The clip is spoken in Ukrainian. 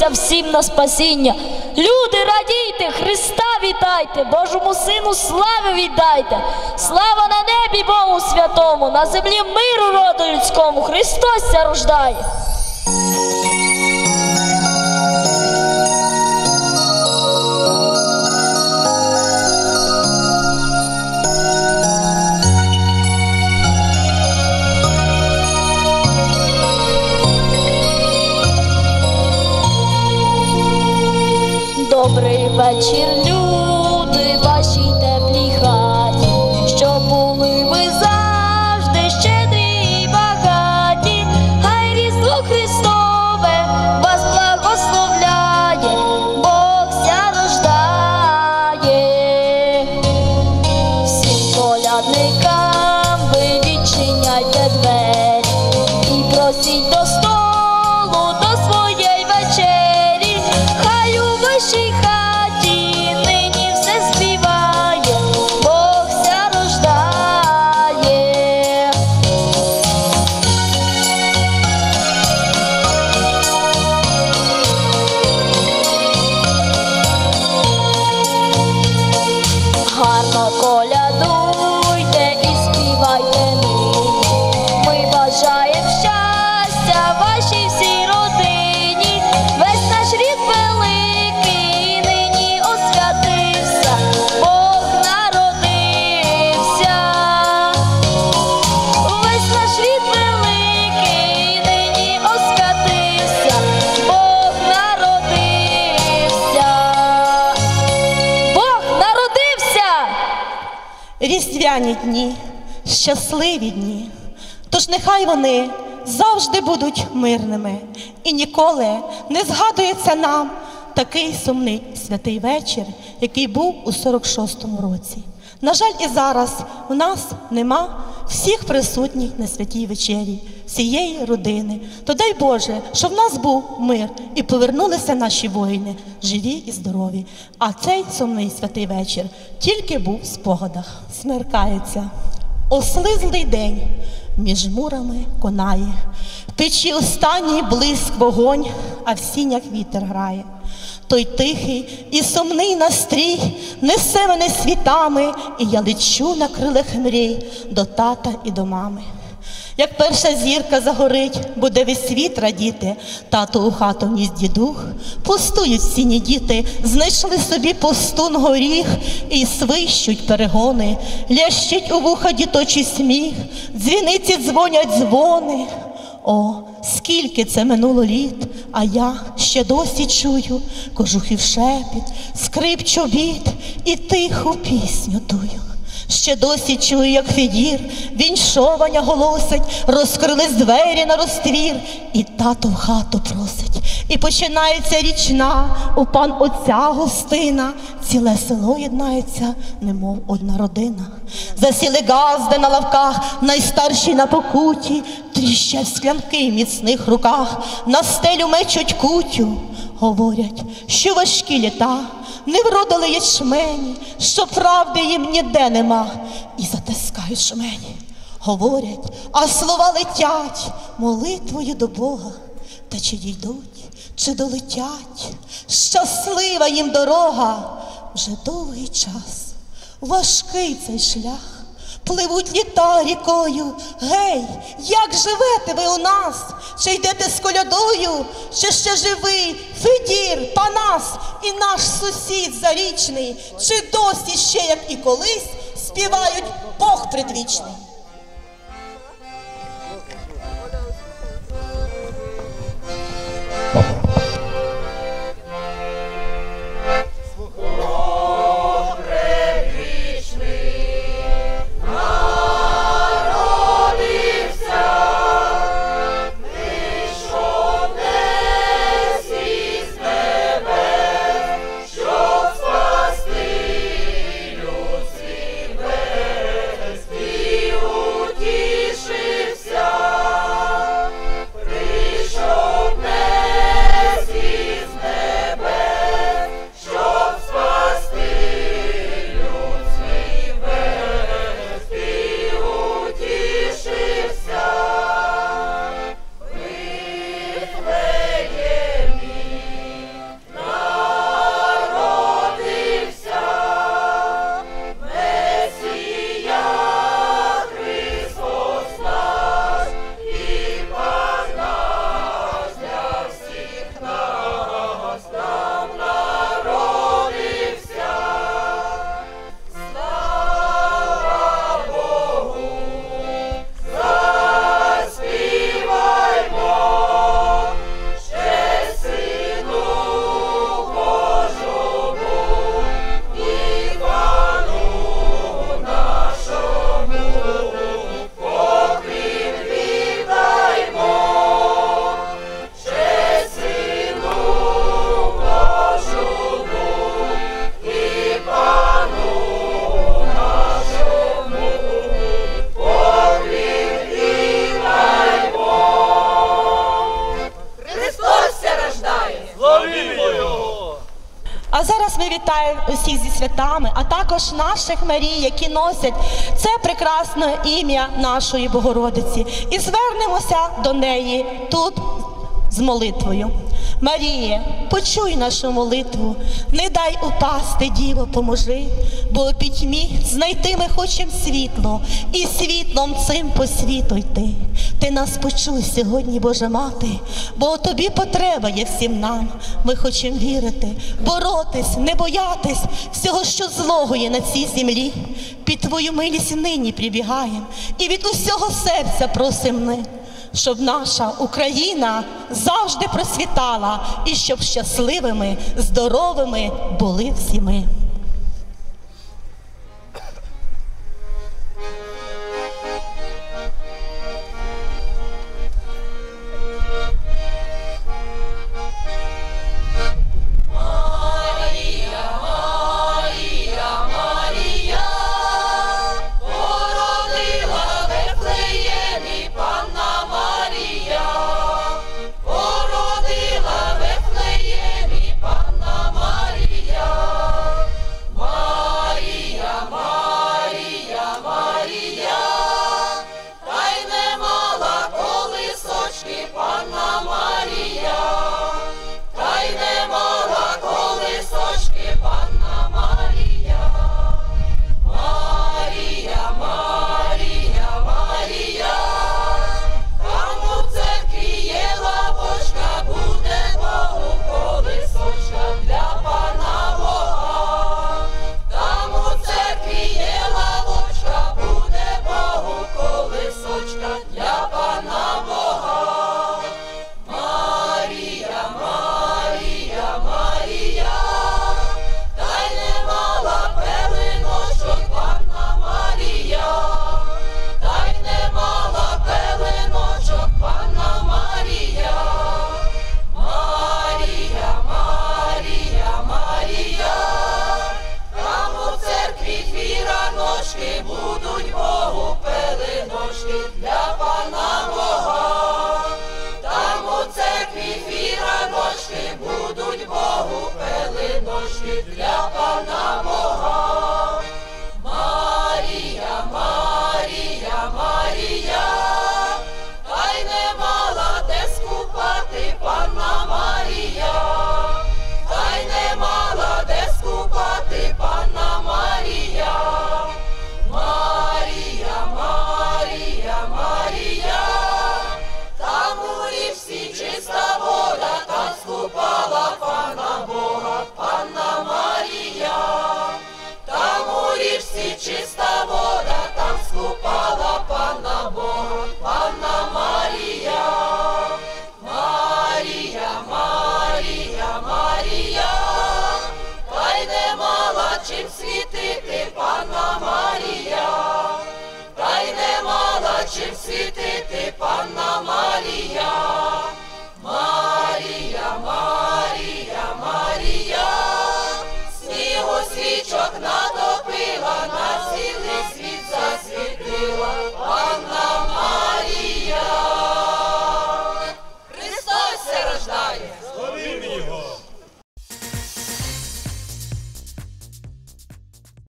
народився всім на спасіння. Люди, радійте, Христа вітайте, Божому Сину слави віддайте. Слава на небі Богу святому, на землі миру роду людському. Христос ся рождає. Добрий вечір, люди, lado. Різдвяні дні, щасливі дні. Тож нехай вони завжди будуть мирними і ніколи не згадується нам такий сумний святий вечір, який був у 46-му році. На жаль, і зараз у нас нема всіх присутніх на святій вечері, всієї родини. То дай Боже, щоб в нас був мир і повернулися наші воїни, живі і здорові. А цей сумний святий вечір тільки був в спогадах. Смеркається. Ослизлий день між мурами конає, печі останній блиск вогонь, а в сінях вітер грає. Той тихий і сумний настрій несе мене світами, і я лечу на крилах мрій до тата і до мами. Як перша зірка загорить, буде весь світ радіти, тато у хату вніс дідух, пустують сіні діти, знайшли собі постун горіх і свищуть перегони, лящить у вуха діточий сміх, дзвіниці дзвонять дзвони. О, скільки це минуло літ, а я ще досі чую кожухів шепіт, скрип чобіт і тиху пісню тую. Ще досі чую, як Федір, віншовання голосить, розкрились двері на розтвір, і тато в хату просить. І починається річна у пан отця гостина, ціле село єднається, немов одна родина. Засіли газди на лавках, найстарші на покуті, тріщать склянки в міцних руках, на стелю мечуть кутю. Говорять, що важкі літа, не вродили ячмені, що правди їм ніде нема, і затискають шмені. Говорять, а слова летять молитвою до Бога. Та чи дійдуть, чи долетять? Щаслива їм дорога, вже довгий час, важкий цей шлях. Пливуть літа рікою. Гей, як живете ви у нас? Чи йдете з колядою, чи ще живий Федір, Панас і наш сусід зарічний, чи досі ще, як і колись, співають Бог предвічний? Усіх зі святами, а також наших Марій, які носять це прекрасне ім'я нашої Богородиці. І звернемося до неї тут з молитвою. Маріє, почуй нашу молитву, не дай упасти, діво, поможи, бо у пітьмі знайти ми хочем світло, і світлом цим по світу йти. Ти нас почуй сьогодні, Божа мати, бо у тобі потреба є всім нам. Ми хочемо вірити, боротись, не боятись всього, що злого є на цій землі. Під твою милість нині прибігаєм, і від усього серця просим ми щоб наша Україна завжди процвітала і щоб щасливими, здоровими були всі ми.